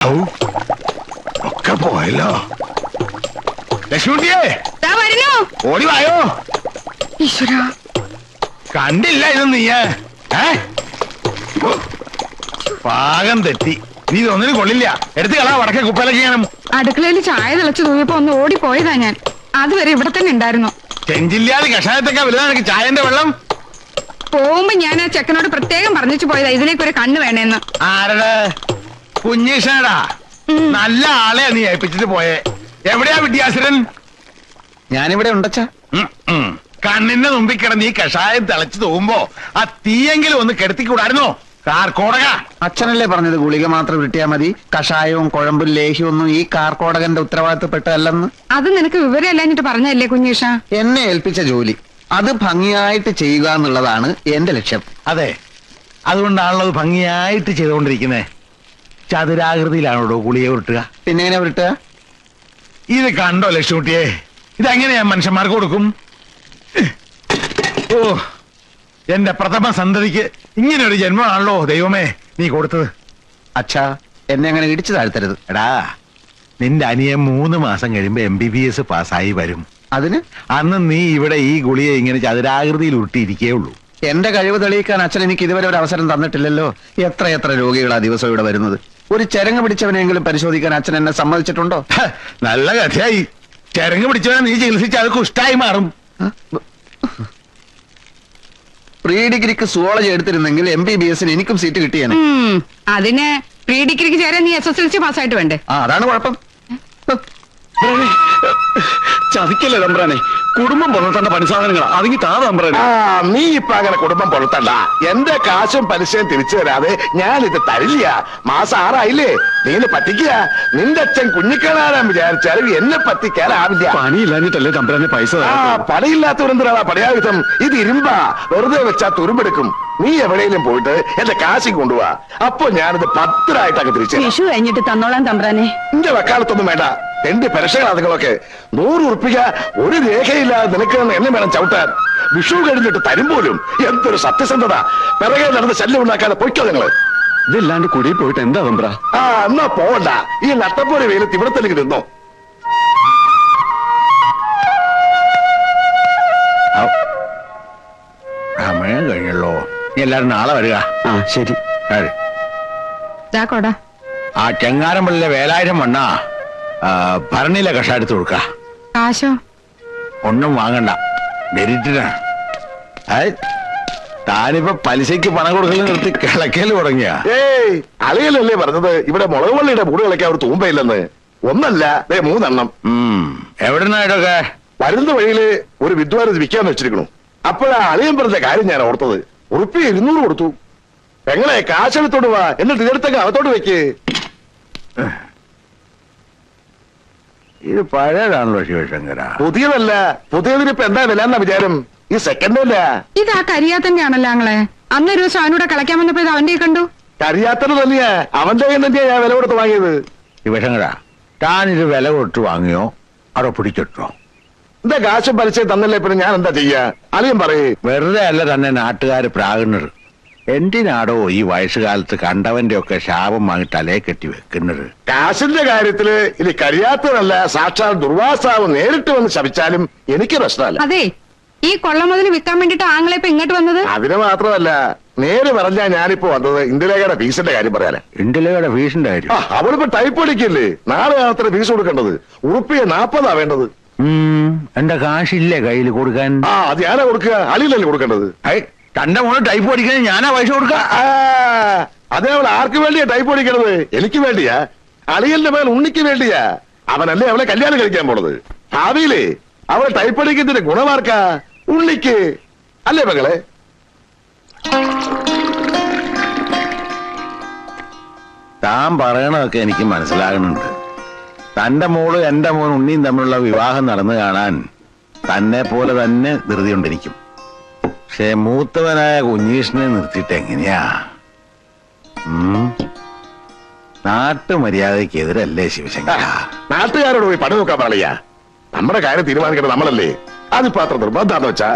ഔ, ഒക്കെ പോയല്ലോ. ലക്ഷ്മിയെ ദാ വരുന്നു. ഓടി വായോ. ഈശ്വര. കണ്ടില്ല ഇത് നീയ പാകം തെറ്റി. നീ ഇതൊന്നിനും കൊള്ളില്ല. എടുത്ത് കളാ വടക്കേ കുപ്പലൊക്കെ ചെയ്യണം അടുക്കളയിൽ ചായ തിളച്ചു തൂങ്ങിയപ്പോ ഒന്ന് ഓടിപ്പോയതാ ഞാൻ. അതുവരെ ഇവിടെ തന്നെ ഉണ്ടായിരുന്നു. ചെഞ്ചില്ലാതെ കഷായത്തൊക്കെ വലുതാണ് എനിക്ക് ചായന്റെ വെള്ളം? പോകുമ്പോ ഞാൻ ആ ചെക്കനോട് പ്രത്യേകം പറഞ്ഞിച്ചു പോയതാ ഇതിലേക്ക് ഒരു കണ്ണ് വേണേന്ന്. ആരടെ? കുഞ്ഞീഷനടാ നല്ല ആളെ നീ ഏൽപ്പിച്ചിട്ട് പോയെ. എവിടെയാ വിദ്യാസുരൻ? ഞാനിവിടെ ഉണ്ടച്ച. കണ്ണിന്റെ മുമ്പിൽ കിടന്ന് ഈ കഷായം തിളച്ചു തോകുമ്പോ ആ തീയെങ്കിലും ഒന്ന് കെടുത്തിക്കൂടായിരുന്നോ? കാർക്കോടക. അച്ഛനല്ലേ പറഞ്ഞത് ഗുളിക മാത്രം കിട്ടിയാ മതി. കഷായവും കുഴമ്പും ലേഹ്യവും ഒന്നും ഈ കാർക്കോടകന്റെ ഉത്തരവാദിത്തപ്പെട്ടതല്ലെന്ന്. അത് നിനക്ക് വിവരമല്ലാഞ്ഞിട്ട് പറഞ്ഞല്ലേ കുഞ്ഞീഷ എന്നെ ഏൽപ്പിച്ച ജോലി. അത് ഭംഗിയായിട്ട് ചെയ്യുക എന്നുള്ളതാണ് എന്റെ ലക്ഷ്യം. അതെ. അതുകൊണ്ടാണല്ലോ അത് ഭംഗിയായിട്ട് ചെയ്തുകൊണ്ടിരിക്കുന്നേ. ചതുരാകൃതിയിലാണോ ഗുളിയെ ഉരുട്ടുക? പിന്നെ എങ്ങനെ വിട്ടുക ഇത് കണ്ടോ ലക്ഷ്മിക്കുട്ടിയെ? ഇതെങ്ങനെയാ മനുഷ്യന്മാർക്ക് കൊടുക്കും? ഓ എന്റെ പ്രഥമ സന്തതിക്ക് ഇങ്ങനെ ഒരു ജന്മമാണല്ലോ ദൈവമേ നീ കൊടുത്തത്. അച്ഛാ എന്നെ അങ്ങനെ ഇടിച്ചു താഴ്ത്തരുത്. എടാ നിന്റെ അനിയൻ മൂന്ന് മാസം കഴിയുമ്പോ എം ബി ബി എസ് പാസ്സായി വരും. അതിന്? അന്ന് നീ ഇവിടെ ഈ ഗുളിയെ ഇങ്ങനെ ചതുരാകൃതിയിൽ ഉരുട്ടിയിരിക്കേ ഉള്ളൂ. എന്റെ കഴിവ് തെളിയിക്കാൻ അച്ഛൻ എനിക്ക് ഇതുവരെ ഒരു അവസരം തന്നിട്ടില്ലല്ലോ. എത്ര എത്ര രോഗികളാ ദിവസം ഇവിടെ വരുന്നത്. ഒരു ചരങ്ങ് പിടിച്ചവനെങ്കിലും പരിശോധിക്കാൻ അച്ഛൻ എന്നെ സമ്മതിച്ചിട്ടുണ്ടോ? നല്ല കഥയായി. ചരങ്ങ് പിടിച്ചവനെ നീ ചികിത്സിച്ച് അത് കുഷ്ടായി മാറും. പ്രീ ഡിഗ്രിക്ക് സുവോളജി എടുത്തിരുന്നെങ്കിൽ എം ബി ബി എസിന് എനിക്കും സീറ്റ് കിട്ടിയാണ് അതിന് പ്രീ ഡിഗ്രിക്ക് ചേരാൻ നീ എസ് എസ് എൽ സി പാസ്സായിട്ട് വേണ്ടേ? അതാണ് കുഴപ്പം. ചതിക്കല്ലേ തമ്പ്രാനെ കുടുംബം പുലർത്തേണ്ട പണിസാധനങ്ങളാ അതിങ്ങി താ തമ്പ്രാനെ ആ നീ ഇപ്പൊ അങ്ങനെ കുടുംബം പുലർത്തണ്ട. എന്റെ കാശും പലിശയും തിരിച്ചു തരാതെ ഞാൻ ഇത് തരില്ല. മാസം ആറായില്ലേ? നീ ഇത് പറ്റിക്കുക നിന്റെ അച്ഛൻ കുഞ്ഞിക്കണാരാൻ വിചാരിച്ചാലും എന്നെ പറ്റിക്കാനാവില്ല. പണിയില്ലാഞ്ഞിട്ടല്ലേ തമ്പ്രാനെ പൈസ ആ തരാത്തത്? പടയില്ലാത്തവരെന്തിനാ പടയായുധം ഇത് ഇരുമ്പാ. വെറുതെ വെച്ചാ തുരുമ്പെടുക്കും. നീ എവിടെയെങ്കിലും പോയിട്ട് എന്റെ കാശി കൊണ്ടുപോവാ അപ്പൊ ഞാനിത് പത്രായിട്ടങ്ങ് തിരിച്ചു തരാം. വിഷു കഴിഞ്ഞിട്ട് തന്നോളാം തമ്പ്രാനെ. നിന്റെ വക്കാലത്തൊന്നും വേണ്ട. എന്റെ പരക്ഷകളാ നിങ്ങളൊക്കെ നൂറ് ഉറപ്പിക്ക ഒരു രേഖയില്ലാതെ നിനക്ക് എന്നെ വേണം ചവിട്ടാൻ. വിഷു കഴിഞ്ഞിട്ട് തരും പോലും. എന്തൊരു സത്യസന്ധത. പിറകെ നടന്ന് ശല്യം ഉണ്ടാക്കാതെ പൊയ്ക്കോ നിങ്ങൾ. ഇതില്ലാണ്ട് കുടിയിൽ പോയിട്ട് എന്താ തമ്പ്ര? ആ എന്നാ പോവണ്ട. ഈ നട്ടപ്പോലെ വെയിലത്ത് ഇവിടെ തന്നെ നിന്നോ. സമയം കഴിഞ്ഞല്ലോ. നീ എല്ലാരും നാളെ വരിക. ആ ശരി? കൊടാ. ആ ചെങ്ങാരമ്പള്ളിലെ വേലായിരം വണ്ണ ഭരണിയിലെ കഷ എടുത്തു കൊടുക്ക. കാശോ? ഒന്നും വാങ്ങണ്ട. ഏയ്, താനിപ്പോ പലിശയ്ക്ക് പണം കൊടുക്കൽ നിർത്തി കിളക്കൽ തുടങ്ങിയ. ഏയ് അലയലല്ലേ പറഞ്ഞത്? ഇവിടെ മുളക് വള്ളിയുടെ കൂടെ കളിക്കാൻ അവർ തൂമ്പയില്ലെന്ന്. ഒന്നല്ല ദേ മൂന്നെണ്ണം. എവിടുന്നാ ഇതൊക്കെ? വരുന്ന വഴിയിൽ ഒരു വിദ്വാരത് വിൽക്കാന്ന് വെച്ചിരിക്കണു. അപ്പോഴാ അളിയം പറഞ്ഞ കാര്യം ഞാൻ ഓർത്തത്. ഉറുപ്പി ഇരുന്നൂറ് കൊടുത്തു. പെങ്ങളെ കാശെടുത്തോട്ട് വാ? എന്നിട്ട് ഇതെടുത്തൊക്കെ അകത്തോട്ട് വെക്ക്. ഇത് പഴയതാണല്ലോ ശിവശങ്കര. പുതിയതല്ല. പുതിയതിന് ഇപ്പൊ എന്താ വില എന്നാ വിചാരം? ഈ സെക്കൻഡ് അല്ല. ഇത് ആ കരിയാത്തന്റെ ആണല്ലോ ആങ്ങളെ അന്നൊരു ദിവസം അവനൂടെ കളിക്കാൻ വന്നപ്പോ ഇത് അവന്റെ കണ്ടു. കരിയാത്തത് തന്നെയാ. അവന്റെ കയ്യിൽ തന്നെയാ ഞാൻ വില കൊടുത്ത് വാങ്ങിയത്. ശിവശങ്കര താനിത് വില കൊടുത്ത് വാങ്ങിയോ? അവിടെ പിടിച്ചിട്ടോ? എന്താ കാശും പലിശയും തന്നല്ലേ പിന്നെ ഞാൻ എന്താ ചെയ്യാ? അളിയൻ പറയേ. വെറുതെ അല്ല തന്നെ നാട്ടുകാര് പ്രാകുന്നത്. എന്തിനാടോ ഈ വയസ്സുകാലത്ത് കണ്ടവന്റെ ഒക്കെ ശാപം വാങ്ങി തലേ കെട്ടി വെക്കുന്നത്? കാശിന്റെ കാര്യത്തിൽ ഇനി കഴിയാത്തതല്ല സാക്ഷാൽ ദുർവാസാവ് നേരിട്ട് വന്ന് ശപിച്ചാലും എനിക്ക് പ്രശ്നമല്ല. അതെ ഈ കൊള്ള മുതൽ വിൽക്കാൻ വേണ്ടിട്ട് ആങ്ങളെ ഇപ്പൊ ഇങ്ങോട്ട് വന്നത്? അതിന് മാത്രമല്ല നേരെ പറഞ്ഞാ ഞാനിപ്പോ വന്നത് ഇന്ദിരേഖയുടെ ഫീസിന്റെ കാര്യം പറയാനാ. ഇന്ത്യയുടെ ഫീസിന്റെ കാര്യം? അവളിപ്പോ ടൈപ്പ് അടിക്കില്ലേ? നാളെ മാത്രം ഫീസ് കൊടുക്കേണ്ടത്. ഉറുപ്പിയെ നാപ്പതാ വേണ്ടത്. ഉം, എന്റെ കാശില്ലേ കയ്യിൽ കൊടുക്കാൻ? ആ അത് ഞാനാ കൊടുക്കുക. അളിയിലല്ലേ കൊടുക്കേണ്ടത്. ഐ, തന്റെ മോൾ ടൈപ്പ് പഠിക്കാൻ ഞാനാ പൈസ കൊടുക്ക. ആ അതേ അവൾ ആർക്ക് വേണ്ടിയാ ടൈപ്പ് പഠിക്കണത്? എനിക്ക് വേണ്ടിയാ? അളിയലിന്റെ മേൽ ഉണ്ണിക്ക് വേണ്ടിയാ? അവനല്ലേ അവളെ കല്യാണം കഴിക്കാൻ പോണത്? ഭാവിയിലേ അവൾ ടൈപ്പ് പഠിക്കുന്നതിന്റെ ഗുണമാർക്കാ? ഉണ്ണിക്ക്. അല്ലേ മകളെ? താൻ പറയണതൊക്കെ എനിക്ക് മനസ്സിലാകുന്നുണ്ട്. തന്റെ മോൾ എന്റെ മോൻ ഉണ്ണിയും തമ്മിലുള്ള വിവാഹം നടന്നു കാണാൻ തന്നെ പോലെ തന്നെ ധൃതിയുണ്ടിരിക്കും പക്ഷെ മൂത്തവനായ കുഞ്ഞീഷിനെ നിർത്തിയിട്ട് എങ്ങനെയാ? നാട്ടുമര്യാദക്കെതിരല്ലേ ശിവശങ്കര? നാട്ടുകാരോട് പോയി പണി നോക്കാൻ പറയ നമ്മുടെ കാര്യം തീരുമാനിക്കേണ്ടത് നമ്മളല്ലേ. അതിപ്പോ അത്ര നിർബന്ധാന്ന് വെച്ചാ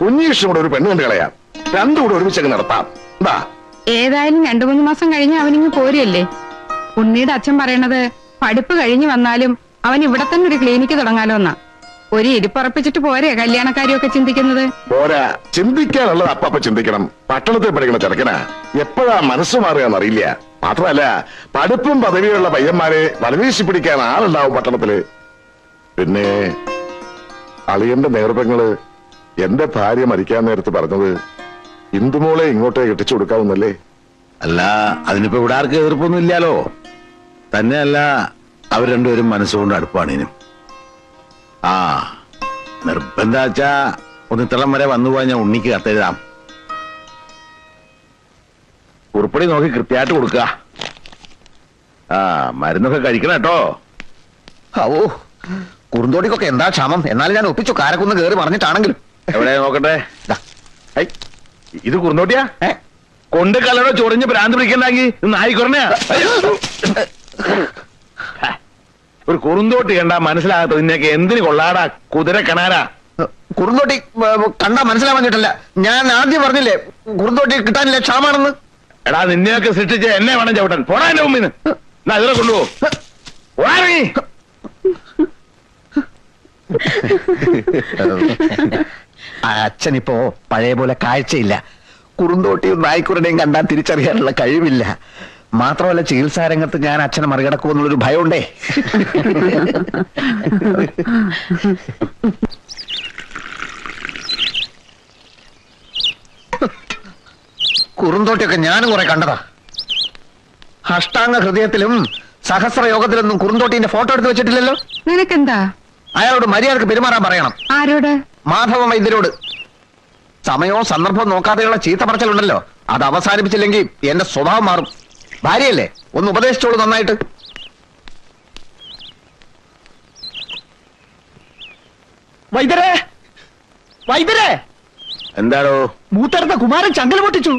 കുഞ്ഞീഷും കൂടെ ഒരു പെണ്ണ് കണ്ടു കളയാം. രണ്ടും കൂടെ ഒരുമിച്ചങ്ങ് നടത്താം. എന്താ ഏതായാലും രണ്ടു മൂന്ന് മാസം കഴിഞ്ഞ് അവനിങ്ങ് പോരല്ലേ ഉണ്ണിയുടെ അച്ഛൻ പറയണത് പഠിപ്പ് കഴിഞ്ഞു വന്നാലും അവൻ ഇവിടെ തന്നെ ഒരു ക്ലിനിക്ക് തുടങ്ങാലോ എന്നാ ഒരു ഇരിപ്പുറപ്പിച്ചിട്ട് പോരെ കല്യാണക്കാരിയൊക്കെ ചിന്തിക്കുന്നത്? പോരാ. ചിന്തിക്കാനുള്ളത് അപ്പപ്പ ചിന്തിക്കണം. പട്ടണത്തിൽ പഠിക്കുന്ന ചെറുക്കനാ. എപ്പോഴാ മനസ്സ് മാറുകയെന്ന് അറിയില്ല മാത്രമല്ല പഠിപ്പും പദവിയുള്ള പയ്യന്മാരെ വലവീശി പിടിക്കാൻ ആളുണ്ടാവും പട്ടണത്തിൽ. പിന്നെ അളിയന്റെ നേർപ്പങ്ങൾ എന്റെ ഭാര്യ മരിക്കാൻ നേരത്ത് പറഞ്ഞത് ഇന്ദുമോളെ ഇങ്ങോട്ടേ കെട്ടിച്ചു കൊടുക്കാവുന്നല്ലേ? അല്ല അതിനിപ്പോ ഇവിടെ ആർക്കും എതിർപ്പൊന്നും ഇല്ലാലോ തന്നെയല്ല അവർ രണ്ടുപേരും മനസ്സുകൊണ്ട് അടുപ്പാണ് ഇനും. ആ നിർബന്ധാച്ചാ ഒന്നിത്തളം വരെ വന്നു പോയാൽ ഞാൻ ഉണ്ണിക്ക് കത്തെഴുതാം ഉറുപ്പടി നോക്കി കൃത്യമായിട്ട് കൊടുക്കുക. ആ മരുന്നൊക്കെ കഴിക്കണം കേട്ടോ. ഓ കുറുന്തോടിക്കൊക്കെ എന്താ ക്ഷാമം? എന്നാലും ഞാൻ ഒപ്പിച്ചു കാരക്കുന്ന് കേറി പറഞ്ഞിട്ടാണെങ്കിലും എവിടെ നോക്കട്ടെ? ദാ, ഐ, ഇത് കുറുന്തോട്ടിയാ? ഏ? കൊണ്ട് കലടോ ചൊറിഞ്ഞ് ഭ്രാന്ത് പിടിക്കണ്ടെങ്കിൽ നായിക്കുറഞ്ഞ ഒരു കുറുന്തോട്ടി കണ്ടാ മനസ്സിലാകത്ത നിന്നൊക്കെ എന്തിന് കൊള്ളാടാ കുതിര കണാരാ കുറുന്തോട്ടി കണ്ടാ മനസ്സിലാവാൻ കിട്ടില്ല ഞാൻ ആദ്യം പറഞ്ഞില്ലേ കുറുന്തോട്ടി കിട്ടാനില്ല ക്ഷാമാണെന്ന്? എടാ നിന്നെയൊക്കെ സൃഷ്ടിച്ച എന്നെ വേണം ചവിട്ടൻ. പോടാ എന്റെ മുമ്പിന്ന് എന്നാ കൊണ്ടുപോ. അച്ഛൻ ഇപ്പോ പഴയ പോലെ കാഴ്ചയില്ല. കുറുന്തോട്ടിയും നായ്ക്കുറിനെയും കണ്ടാൽ തിരിച്ചറിയാനുള്ള കഴിവില്ല. മാത്രമല്ല ചികിത്സാ രംഗത്ത് ഞാൻ അച്ഛനെ മറികടക്കുമെന്നുള്ളൊരു ഭയമുണ്ടേ. കുറുന്തോട്ടിയൊക്കെ ഞാനും കുറെ കണ്ടതാ. അഷ്ടാംഗ ഹൃദയത്തിലും സഹസ്ര യോഗത്തിലൊന്നും കുറുന്തോട്ടിന്റെ ഫോട്ടോ എടുത്ത് വെച്ചിട്ടില്ലല്ലോ? നിനക്കെന്താ? അയാളോട് മര്യാദയ്ക്ക് പെരുമാറാൻ പറയണം. ആരോട്? മാധവ വൈദ്യരോട്. സമയവും സന്ദർഭവും നോക്കാതെയുള്ള ചീത്ത പറച്ചിലുണ്ടല്ലോ. അത് അവസാനിപ്പിച്ചില്ലെങ്കിൽ എന്റെ സ്വഭാവം മാറും. ഭാര്യയല്ലേ? ഒന്ന് ഉപദേശിച്ചോളൂ നന്നായിട്ട്. വൈദ്യരെ! വൈദ്യരെ! എന്താടോ? മൂത്തരത്തെ കുമാരൻ ചങ്കൽ പൊട്ടിച്ചു.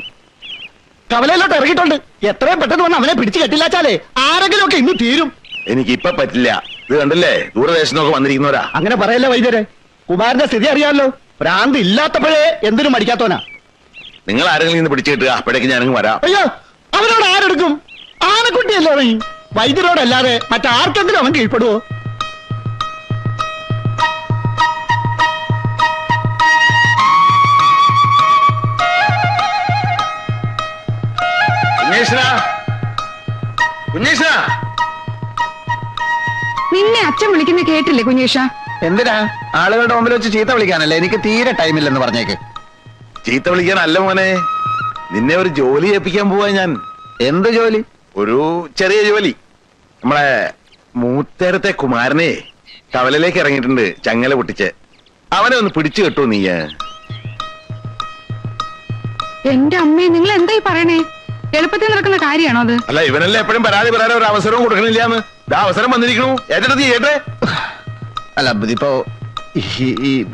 കവലയിലോട്ട് ഇറങ്ങിയിട്ടുണ്ട്. എത്രയും പെട്ടെന്ന് വന്ന് അവനെ പിടിച്ചു കെട്ടില്ലാച്ചാലേ ആരെങ്കിലും ഒക്കെ ഇന്ന് തീരും. എനിക്ക് ഇപ്പൊ പറ്റില്ല. ഇത് കണ്ടല്ലേ? ദൂരദേശത്തൊക്കെ വന്നിരിക്കുന്നവരാ. അങ്ങനെ പറയല്ലേ വൈദ്യരെ? കുമാരന്റെ സ്ഥിതി അറിയാമല്ലോ ഭ്രാന്ത് ഇല്ലാത്തപ്പോഴേ എന്തിനും മടിക്കാത്തവനാ. നിങ്ങൾ ആരെങ്കിലും ഇന്ന് പിടിച്ചു കിട്ടുക? അപ്പോഴേക്ക് ഞാനങ്ങ് വരാം. അയ്യോ! അവനോട് ആരെടുക്കും? ആനക്കുട്ടിയല്ലേ അവൻ? വൈദ്യരോടല്ലാതെ മറ്റാർക്കെങ്കിലും അവൻ കീഴ്പ്പെടുവോ? നിന്നെ അച്ഛൻ വിളിക്കുന്ന കേട്ടില്ലേ കുഞ്ഞീഷ? എന്തിനാ? ആളുകളുടെ മുമ്പിൽ വെച്ച് ചീത്ത വിളിക്കാനല്ലേ? എനിക്ക് തീരെ ടൈമില്ലെന്ന് പറഞ്ഞേക്ക്. ചീത്ത വിളിക്കാനല്ല മോനെ. നിന്നെ ഒരു ജോലി ഏൽപ്പിക്കാൻ പോവാ ഞാൻ. എന്ത് ജോലി? ഒരു ചെറിയ ജോലി. നമ്മളെ മൂത്തേരത്തെ കുമാരനെ കവലയിലേക്ക് ഇറങ്ങിയിട്ടുണ്ട് ചങ്ങല പൊട്ടിച്ച്. അവനെ ഒന്ന് പിടിച്ചു കെട്ടു നീ. എന്റെ അമ്മേ നിങ്ങൾ എന്തായി പറയണേ? എളുപ്പത്തിൽ നടക്കുന്ന കാര്യമാണോ അത്? അല്ല ഇവനല്ല എപ്പോഴും പരാതി പറയാൻ ഒരു അവസരവും കൊടുക്കണില്ലാന്ന്? ഇതാ അവസരം വന്നിരിക്കണു. ഏറ്റെടുത്ത് ചെയ്യട്ടെ അല്ല ഇതിപ്പോ ഈ-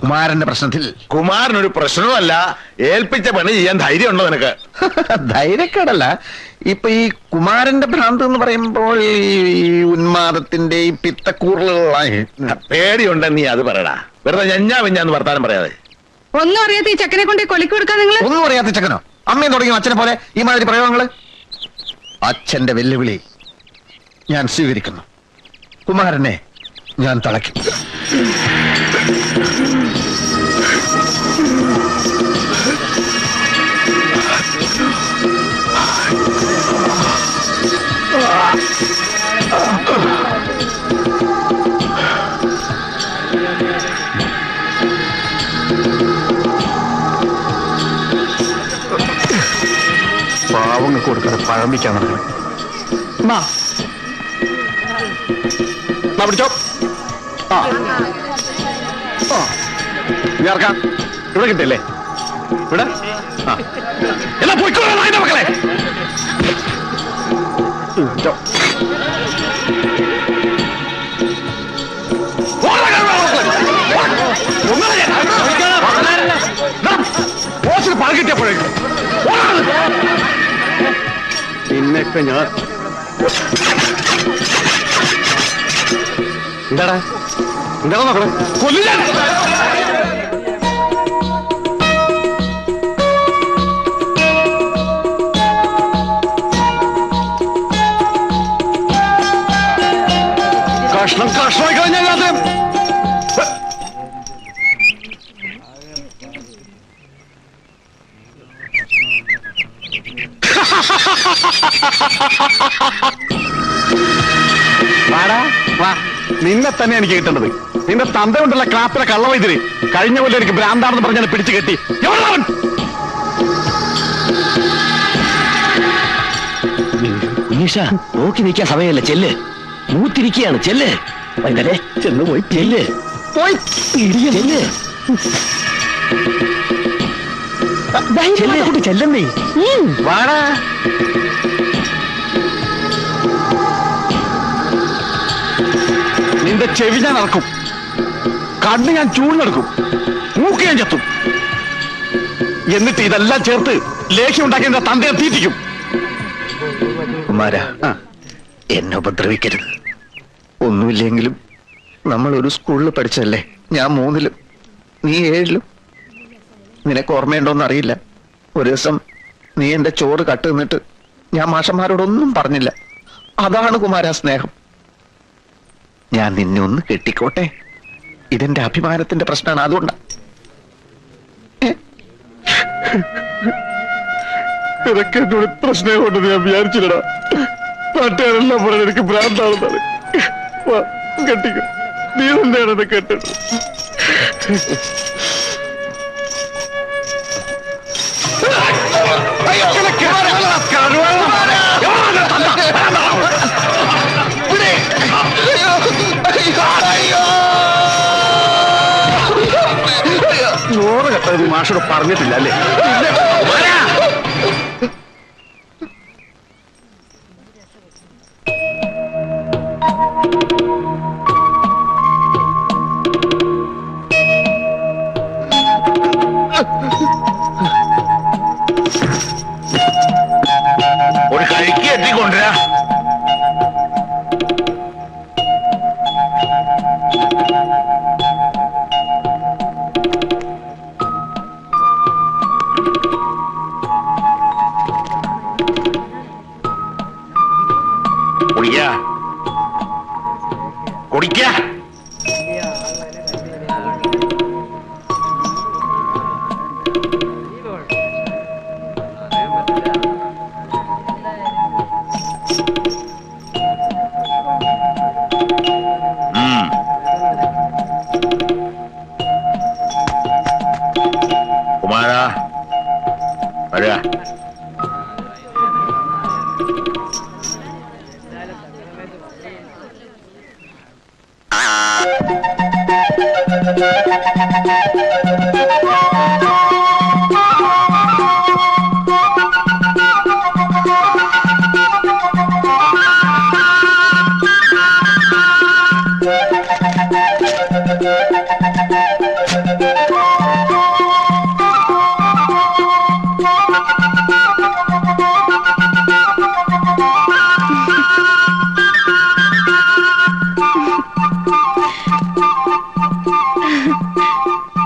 കുമാരന്റെ പ്രശ്നത്തിൽ. കുമാരനൊരു പ്രശ്നവുമല്ല ഏൽപ്പിച്ച പണി ചെയ്യാൻ ധൈര്യമുണ്ടോ നിനക്ക്? ധൈര്യക്കേടല്ല. ഇപ്പൊ ഈ കുമാരന്റെ ഭ്രാന്ത് എന്ന് പറയുമ്പോൾ ഈ ഉന്മാദത്തിന്റെ ഈ പിത്തക്കൂറലുള്ള പേടിയുണ്ട് നീ അത് പറയടാ. വെറുതെ ഞഞ്ഞാ പിഞ്ഞാന്ന് വർത്താനം പറയാതെ. ഒന്നും അറിയാത്ത ഈ ചക്കനെ കൊണ്ട് കൊലക്ക് കൊടുക്കാൻ നിങ്ങൾ ഒന്നും അറിയാത്ത ചക്കനോ? അമ്മയും തുടങ്ങി അച്ഛനെ പോലെ ഈ മാതിരി പ്രയോഗങ്ങൾ? അച്ഛന്റെ വെല്ലുവിളി ഞാൻ സ്വീകരിക്കുന്നു. കുമാരനെ ഞാൻ തളയ്ക്കും. പാവങ്ങൾക്ക് കൊടുക്കാതെ പഴമ്പിക്കാൻ നടക്കണം. പിടിച്ചോ. ഇറക്കാം ഇവിടെ കിട്ടില്ലേ ഇവിടെ? എന്നാ പോയിക്കോളാം നായന്റെ മക്കളെ. ബോസിന് കിട്ടിയപ്പോഴേക്കും. ഓടാ. ഞാൻ എന്താടാ? എന്താ നോക്കണേ കൊല്ലില്ല കഷ്ണം കഷ്ണമായി കളഞ്ഞാൽ രാത്രി വാടാ വാ. നിന്നെ തന്നെ എനിക്ക് കിട്ടേണ്ടത്. നിന്റെ തന്ത കൊണ്ടുള്ള ക്ലാപ്പിലെ കള്ളവൈദ്യര്. കഴിഞ്ഞ കൊല്ലം എനിക്ക് ഭ്രാന്താണെന്ന് പറഞ്ഞാൽ പിടിച്ചു കെട്ടി? ഉണ്ണീഷ നോക്കി നിൽക്കാൻ സമയമല്ല. ചെല്ല്. മൂത്തിരിക്കുകയാണ്. ചെല്ല്. വൈകുന്നേരെ ചെന്ന് പോയി. ചെല്ല്. പോയി. ചെല്ല്. ചെല്ലുന്നേ വാടാ. നിന്റെ ചെവി ഞാൻ നടക്കും കണ്ണ് ഞാൻ ചൂഴ്ന്നെടുക്കും. മൂക്ക് ഞാൻ ചത്തും. എന്നിട്ട് ഇതെല്ലാം ചേർത്ത് ലേഖ്യം ഉണ്ടാക്കി എന്റെ തന്തയെ തീറ്റിക്കും. കുമാര എന്നെ ഉപദ്രവിക്കരുത്. ഒന്നുമില്ലെങ്കിലും നമ്മൾ ഒരു സ്കൂളിൽ പഠിച്ചല്ലേ ഞാൻ മൂന്നിലും നീ ഏഴിലും. നിനക്ക് ഓർമ്മയുണ്ടോന്ന് അറിയില്ല. ഒരു ദിവസം നീ എന്റെ ചോറ് കട്ട് നിന്നിട്ട് ഞാൻ മാഷന്മാരോടൊന്നും പറഞ്ഞില്ല. അതാണ് കുമാര സ്നേഹം. ഞാൻ നിന്നെ ഒന്ന് കെട്ടിക്കോട്ടെ? ഇതെന്റെ അഭിമാനത്തിന്റെ പ്രശ്നമാണ് അതുകൊണ്ട്. ഇതൊക്കെ എന്നോട് പ്രശ്നം കൊണ്ട് ഞാൻ വിചാരിച്ചില്ലടാ. നാട്ടുകാരെല്ലാം പറഞ്ഞ എനിക്ക് ഭ്രാന്താണെന്നാണ്. കെട്ടിക്കും. നീ തന്നെയാണ് എന്നെ ചോറ് കെട്ടത് മാഷോട് പറഞ്ഞിട്ടില്ല അല്ലേ? ഒരു കഴിക്ക് എത്തിക്കൊണ്ടുവരാ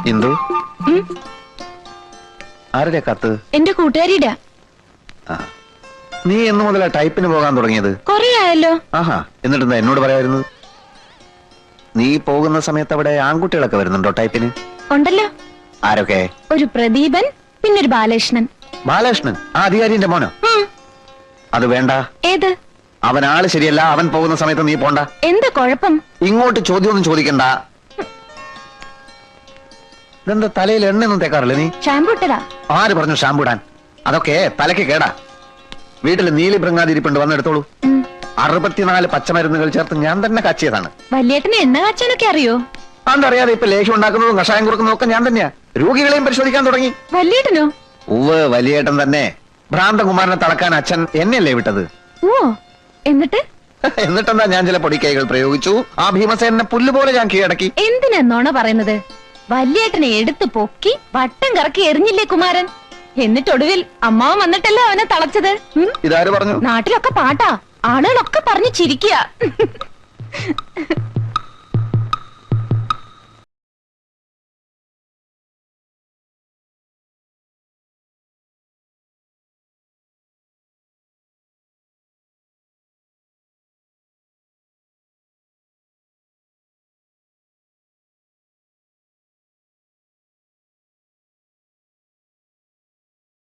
ഇന്ദു? ആരുടെ കത്ത്? എന്റെ കൂട്ടുകാരിയുടെ. ആ. നീ എന്ന് മുതലാ ടൈപ്പിന് പോകാൻ തുടങ്ങിയത്. കൊറേ ആയല്ലോ ആഹാ എന്നിട്ടെന്താ എന്നോട് പറയായിരുന്നത് നീ പോകുന്ന സമയത്ത് അവിടെ ആൺകുട്ടികളൊക്കെ വരുന്നുണ്ടോ ടൈപ്പിന്? ഉണ്ടല്ലോ. ആരൊക്കെ? ഒരു പ്രദീപൻ പിന്നൊരു ബാലകൃഷ്ണൻ. ബാലകൃഷ്ണൻ? ആ അധികാരിന്റെ മോനോ? അത് വേണ്ട. ഏത്? അവൻ ആൾ ശരിയല്ല അവൻ പോകുന്ന സമയത്ത് നീ പോണ്ട. എന്താ കുഴപ്പം? ഇങ്ങോട്ട് ചോദ്യമൊന്നും ചോദിക്കണ്ട. ഇതെന്താ തലയിൽ എണ്ണയൊന്നും തേക്കാറില്ല നീ? ഷാമ്പു ഇട്ടതാ. ആര് പറഞ്ഞു ഷാമ്പു ഇടാൻ? അതൊക്കെ തലയ്ക്ക് കേടാ. വീട്ടിൽ നീലി ഭൃങ്ങാതിരിപ്പുണ്ട് വന്നെടുത്തോളൂ. ഉം, അറുപത്തിനാല് പച്ചമരുന്നുകൾ ചേർത്ത് ഞാൻ തന്നെ കാച്ചിയതാണ്. വല്യേട്ടന് എന്നാ കാച്ചാനൊക്കെ അറിയോ? അതറിയാതെ ഇപ്പൊ ലേഹ്യം ഉണ്ടാക്കുന്നതും കഷായം കൊടുക്കുന്നതും ഒക്കെ ഞാൻ തന്നെയാ. രോഗികളെയും പരിശോധിക്കാൻ തുടങ്ങി. വല്യേട്ടനോ? ഉവ് വലിയേട്ടൻ തന്നെ. ഭ്രാന്തകുമാരനെ തളക്കാൻ അച്ഛൻ എന്നെയല്ലേ വിട്ടത്? ഓ എന്നിട്ട്? എന്നിട്ടെന്താ ഞാൻ ചില പൊടിക്കൈകൾ പ്രയോഗിച്ചു? ആ ഭീമസേനെ പുല്ലുപോലെ ഞാൻ കീഴടക്കി. എന്തിനാ നോണ പറയുന്നത്? വല്യേട്ടനെ എടുത്തു പൊക്കി വട്ടം കറക്കി എറിഞ്ഞില്ലേ കുമാരൻ? എന്നിട്ടൊടുവിൽ അമ്മാവൻ വന്നിട്ടല്ലേ അവനെ തളച്ചത്? ഉം? ഇതാര് പറഞ്ഞു? നാട്ടിലൊക്കെ പാട്ടാ. ആളുകളൊക്കെ പറഞ്ഞു ചിരിക്കുക